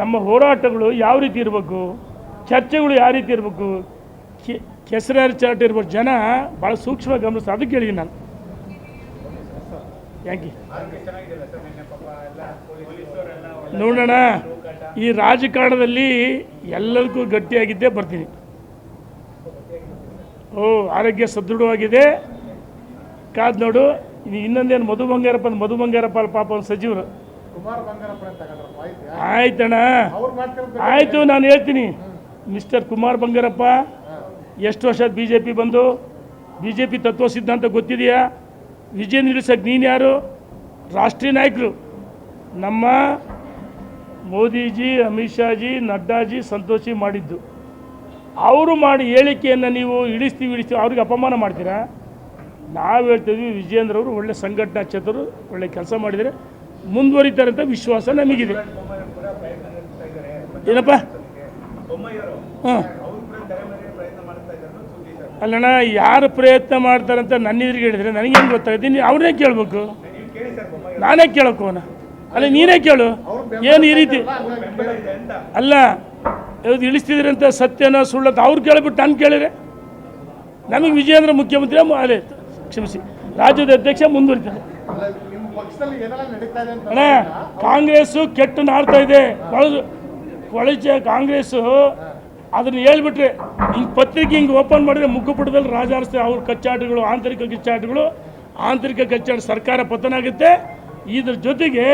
ನಮ್ಮ ಹೋರಾಟಗಳು ಯಾವ ರೀತಿ ಇರಬೇಕು? ಚರ್ಚೆಗಳು ಯಾವ ರೀತಿ ಇರಬೇಕು? ಕೆಸರಾರ ಚಾಟ್ ಇರ್ಬೇಕು. ಜನ ಭಾಳ ಸೂಕ್ಷ್ಮ ಗಮನಿಸ್ತಾರೆ. ಅದಕ್ಕೆ ಹೇಳಿದ್ದೀನಿ ನಾನು. ಯಾಕೆ? ನೋಡೋಣ. ಈ ರಾಜಕಾರಣದಲ್ಲಿ ಎಲ್ಲದಕ್ಕೂ ಗಟ್ಟಿಯಾಗಿದ್ದೇ ಬರ್ತೀನಿ. ಓ, ಆರೋಗ್ಯ ಸದೃಢವಾಗಿದೆ. ಕಾದ್ ನೋಡು. ಇನ್ನು ಇನ್ನೊಂದೇನು ಮಧು ಬಂಗಾರಪ್ಪ ಮಧು ಬಂಗಾರಪ್ಪ ಪಾಪ ಒಂದು ಸಚಿವರು. ಆಯ್ತಣ್ಣ. ಆಯಿತು ನಾನು ಹೇಳ್ತೀನಿ. ಮಿಸ್ಟರ್ ಕುಮಾರ್ ಬಂಗಾರಪ್ಪ ಎಷ್ಟು ವರ್ಷ ಬಿ ಜೆ ಪಿ ಬಂದು? ಬಿ ಜೆ ಪಿ ತತ್ವ ಸಿದ್ಧಾಂತ ಗೊತ್ತಿದೆಯಾ? ವಿಜಯ ನಿಲ್ಲಿಸಕ್ಕೆ ನೀನು ಯಾರು? ರಾಷ್ಟ್ರೀಯ ನಾಯಕರು. ನಮ್ಮ ಮೋದಿಜಿ ಅಮಿತ್ ಶಾಜಿ ನಡ್ಡಾಜಿ ಸಂತೋಷಿ ಮಾಡಿದ್ದು. ಅವರು ಮಾಡಿ ಹೇಳಿಕೆಯನ್ನು ನೀವು ಇಳಿಸ್ತೀವಿ ಇಳಿಸ್ತೀವಿ ಅವ್ರಿಗೆ ಅಪಮಾನ ಮಾಡ್ತೀರಾ? ನಾವು ಹೇಳ್ತಿದ್ವಿ ವಿಜಯೇಂದ್ರ ಅವರು ಒಳ್ಳೆ ಸಂಘಟನಾ ಚತುರು ಒಳ್ಳೆ ಕೆಲಸ ಮಾಡಿದರೆ ಮುಂದುವರಿತಾರೆ ಅಂತ ವಿಶ್ವಾಸ ನಮಗಿದೆ. ಏನಪ್ಪ? ಹಾಂ. ಅಲ್ಲಣ್ಣ, ಯಾರು ಪ್ರಯತ್ನ ಮಾಡ್ತಾರಂತ ನನ್ನ ಎದುರಿಗೆ ಹೇಳಿದ್ರೆ ನನಗೆ ಗೊತ್ತಾಗುತ್ತೆ? ಗೊತ್ತಾಗುತ್ತೆ ಅವ್ರನ್ನೇ ಕೇಳಬೇಕು. ನಾನೇ ಕೇಳೋಕೆ ಅವನ. ಅಲ್ಲ, ನೀನೇ ಕೇಳು. ಏನು ಈ ರೀತಿ? ಅಲ್ಲ, ಯಾವ್ದು ಇಳಿಸ್ತಿದ್ರಂತ ಸತ್ಯನ ಸುಳ್ಳಂತ ಅವ್ರು ಕೇಳ್ಬಿಟ್ಟು ನಾನು ಕೇಳಿದ್ರೆ? ನಮಗೆ ವಿಜಯೇಂದ್ರ ಮುಖ್ಯಮಂತ್ರಿ ಅಲ್ಲೇ ಕ್ಷಮಿಸಿ. ರಾಜ್ಯದ ಅಧ್ಯಕ್ಷ ಮುಂದುವರಿತಾರೆ. ಅಣ್ಣ, ಕಾಂಗ್ರೆಸ್ಸು ಕೆಟ್ಟು ನಾಡ್ತಾ ಇದೆ. ಕೊಳಜು ಕಾಂಗ್ರೆಸ್ಸು. ಅದನ್ನ ಹೇಳ್ಬಿಟ್ರೆ ಹಿಂಗೆ ಪತ್ರಿಕೆ ಹಿಂಗೆ ಓಪನ್ ಮಾಡಿದ್ರೆ ಮುಖಪುಟದಲ್ಲಿ ರಾಜಾರಿಸ್ತಾರೆ ಅವ್ರ ಕಚ್ಚಾಟಗಳು, ಆಂತರಿಕ ಕಿಚ್ಚಾಟಗಳು. ಆಂತರಿಕ ಕಚ್ಚಾಟ ಸರ್ಕಾರ ಪತನ ಆಗುತ್ತೆ ಇದ್ರ ಜೊತೆಗೆ